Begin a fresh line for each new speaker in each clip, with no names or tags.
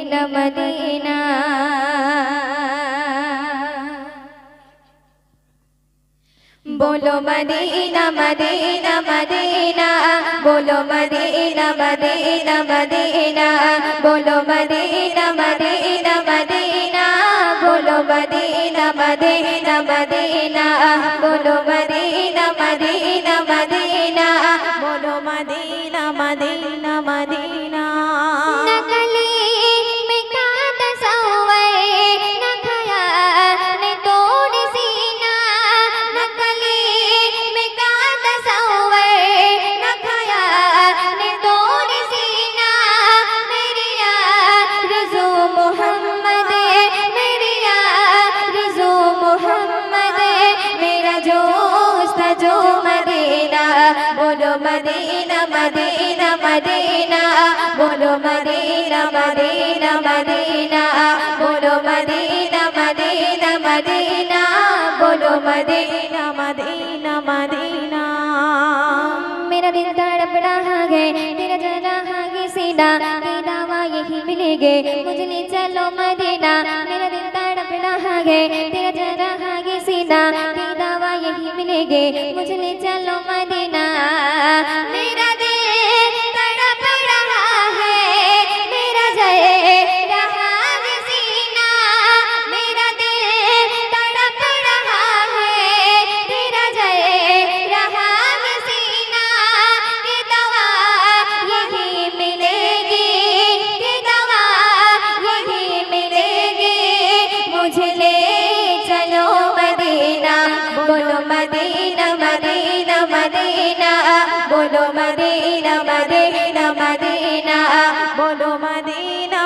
নীল Medina. বলো Medina Medina Medina. বলো Medina Medina Medina. বলো মদিনা মদিনা মদিনা। বলো মদিনা মদিনা মদিনা। বলো মদিনা মদিনা মদিনা। বলো মদিনা মদিনা মদিনা। খোঁজো মদিনা বলো মদিনা মদিনা মদিনা বলো মদিনা মদিনা মদিনা বলো মদিনা মদিনা মদিনা বলো মদিনা মদিনা মদিনা मेरा दिल तड़प रहा है तेरा जल रहा है सीना तेरा वा यही मिलेंगे मुझे चलो मदीना मेरा दिल तड़प रहा লেগে বুঝলে চলো মদিনা। মেরা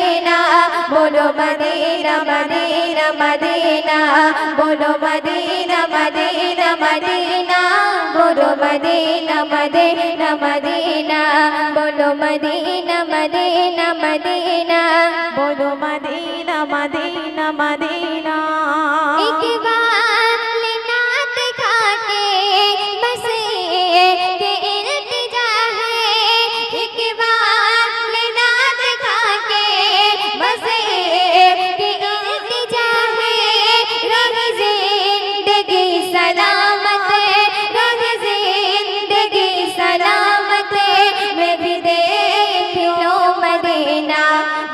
মদিনা, বলো মদিনা মদিনা মদিনা, বলো মদিনা মদিনা মদিনা, বলো মদিনা মদিনা মদিনা, বলো মদিনা মদিনা মদিনা, বলো মদিনা মদিনা
মদিনা।
একবার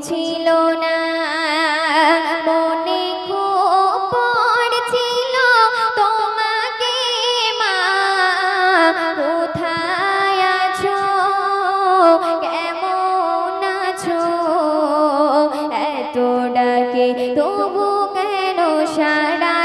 ছিল না, মনে খুব পড়ছিল, তোমাকে মা, কোথায় আছো? কেমন আছো? এত ডাকে, তবু কেন সাড়া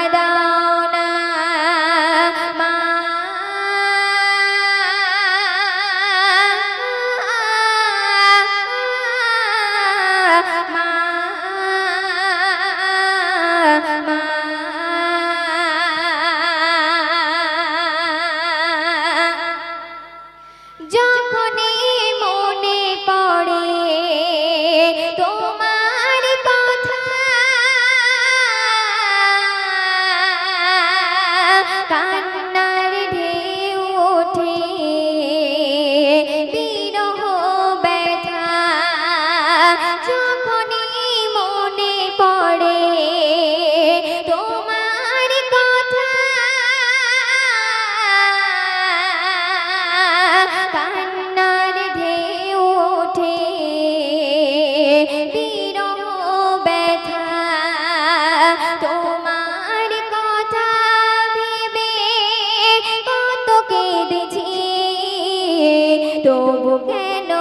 তবু কেন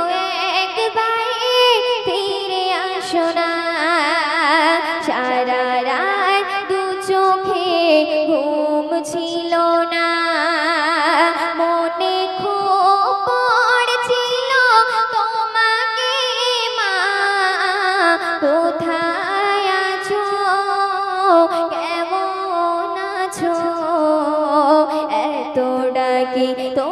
একবার ফিরে আসো না। সারা রাত দু চোখে ঘুম ছিল না। মনে খুব পড়ছিল, তোমাকে মা, কোথায় আছো? কেমন আছো? এত ডাকি তবু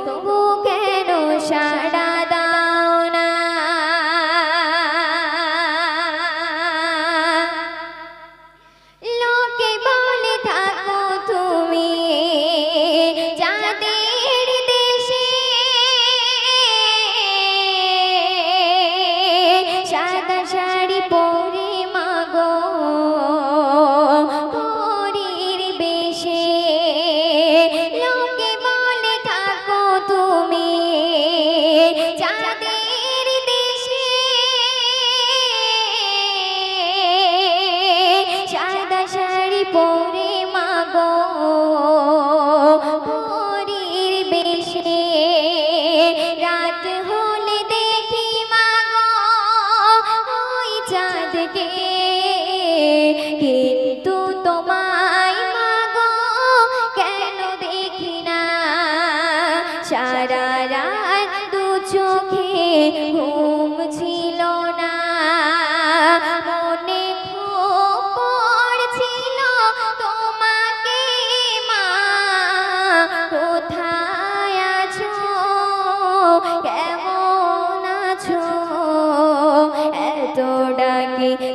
লাগে